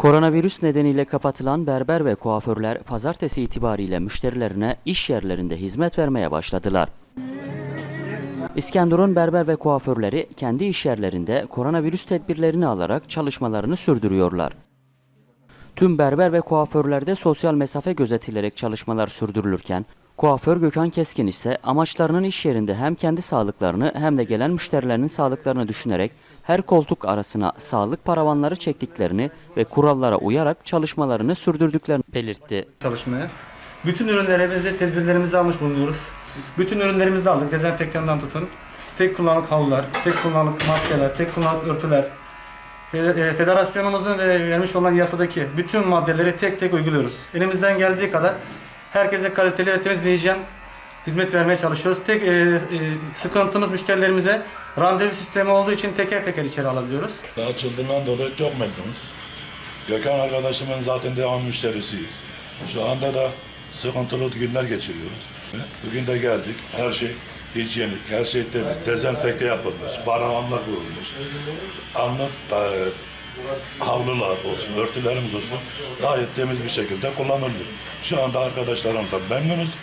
Koronavirüs nedeniyle kapatılan berber ve kuaförler pazartesi itibariyle müşterilerine iş yerlerinde hizmet vermeye başladılar. İskenderun berber ve kuaförleri kendi iş yerlerinde koronavirüs tedbirlerini alarak çalışmalarını sürdürüyorlar. Tüm berber ve kuaförlerde sosyal mesafe gözetilerek çalışmalar sürdürülürken, kuaför Gökhan Keskin ise amaçlarının iş yerinde hem kendi sağlıklarını hem de gelen müşterilerinin sağlıklarını düşünerek her koltuk arasına sağlık paravanları çektiklerini ve kurallara uyarak çalışmalarını sürdürdüklerini belirtti. çalışmaya. Bütün ürünlerimizi, tedbirlerimizi almış bulunuyoruz. Bütün ürünlerimizi aldık. Dezenfektandan tutun. Tek kullanımlık havlular, tek kullanımlık maskeler, tek kullanımlık örtüler. E, Federasyonumuzun ve vermiş olan yasadaki bütün maddeleri tek tek uyguluyoruz. Elimizden geldiği kadar herkese kaliteli ve temiz bir hijyen hizmet vermeye çalışıyoruz. Tek e, e, sıkıntımız müşterilerimize randevu sistemi olduğu için teker teker içeri alabiliyoruz. Açıldığından dolayı çok memnunuz. Gökhan arkadaşımın zaten devam müşterisiyiz. Şu anda da sıkıntılı günler geçiriyoruz. Bugün de geldik. Her şey hijyenik, her şey temiz. Dezenfekte yapılmış, paravanlar kurulmuş. Anlık e, havlular olsun, örtülerimiz olsun gayet temiz bir şekilde kullanılıyor. Şu anda arkadaşlarımızla memnunuz.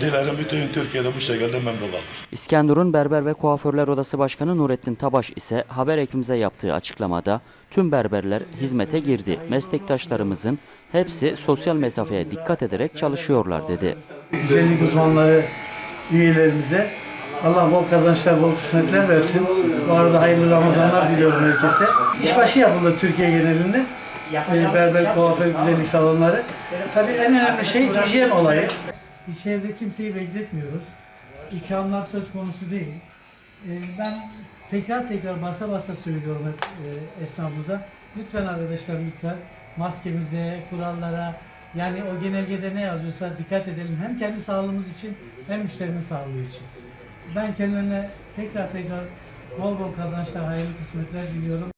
Dilerim bütün Türkiye'de bu şekilde memnun kalır. İskenderun Berber ve Kuaförler Odası Başkanı Nurettin Tabaş ise haber ekimize yaptığı açıklamada tüm berberler hizmete girdi. Meslektaşlarımızın hepsi sosyal mesafeye dikkat ederek çalışıyorlar dedi. güzellik uzmanları üyelerimize Allah bol kazançlar, bol kısmetler versin. Bu arada hayırlı Ramazanlar diliyorum herkese. İşbaşı yapıldı Türkiye genelinde. Ee, Berber, kuaför, güzellik salonları. Tabii en önemli şey hijyen olayı. İçeride kimseyi bekletmiyoruz. İkramlar söz konusu değil. Ee, Ben tekrar tekrar basa basa söylüyorum e, esnafımıza. Lütfen arkadaşlar lütfen maskemize, kurallara yani o genelgede ne yazıyorsa dikkat edelim. Hem kendi sağlığımız için hem müşterinin sağlığı için. Ben kendilerine tekrar tekrar bol bol kazançlar, hayırlı kısmetler diliyorum.